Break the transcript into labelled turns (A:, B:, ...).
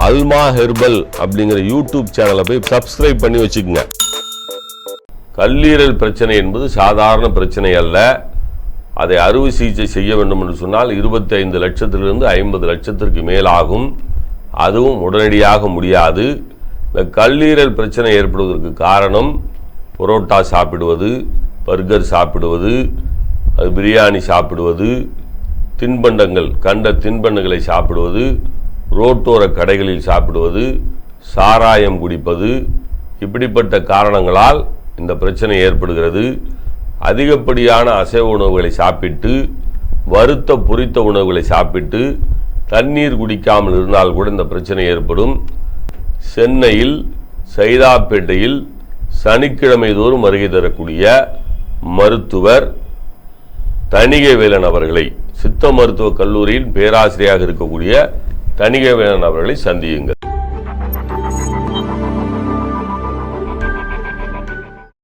A: அல்மா herbal அப்படிங்கிற YouTube சேனலை போய் சப்ஸ்கிரைப் பண்ணி வச்சுக்கோங்க. கல்லீரல் பிரச்சனை என்பது சாதாரண பிரச்சனை அல்ல. அதை அறுவை சிகிச்சை செய்ய வேண்டும் என்று சொன்னால் இருபத்தி ஐந்து லட்சத்திலிருந்து ஐம்பது லட்சத்திற்கு மேலாகும். அதுவும் உடனடியாக முடியாது. இந்த கல்லீரல் பிரச்சனை ஏற்படுவதற்கு காரணம் புரோட்டா சாப்பிடுவது பர்கர் சாப்பிடுவது அது பிரியாணி சாப்பிடுவது தின்பண்டங்கள் கண்ட தின்பண்டங்களை சாப்பிடுவது ரோட்டோர கடைகளில் சாப்பிடுவது சாராயம் குடிப்பது இப்படிப்பட்ட காரணங்களால் இந்த பிரச்சனை ஏற்படுகிறது. அதிகப்படியான அசைவ உணவுகளை சாப்பிட்டு வறுத்த பொரித்த உணவுகளை சாப்பிட்டு தண்ணீர் குடிக்காமல் இருந்தால் கூட இந்த பிரச்சனை ஏற்படும். சென்னையில் சைதாப்பேட்டையில் சனிக்கிழமை தோறும் வருகை தரக்கூடிய மருத்துவர் தணிகை வேலன் அவர்களை சித்த மருத்துவக் கல்லூரியின் பேராசிரியராக இருக்கக்கூடிய தணிகைவேலன் அவர்களை சந்தியுங்கள்.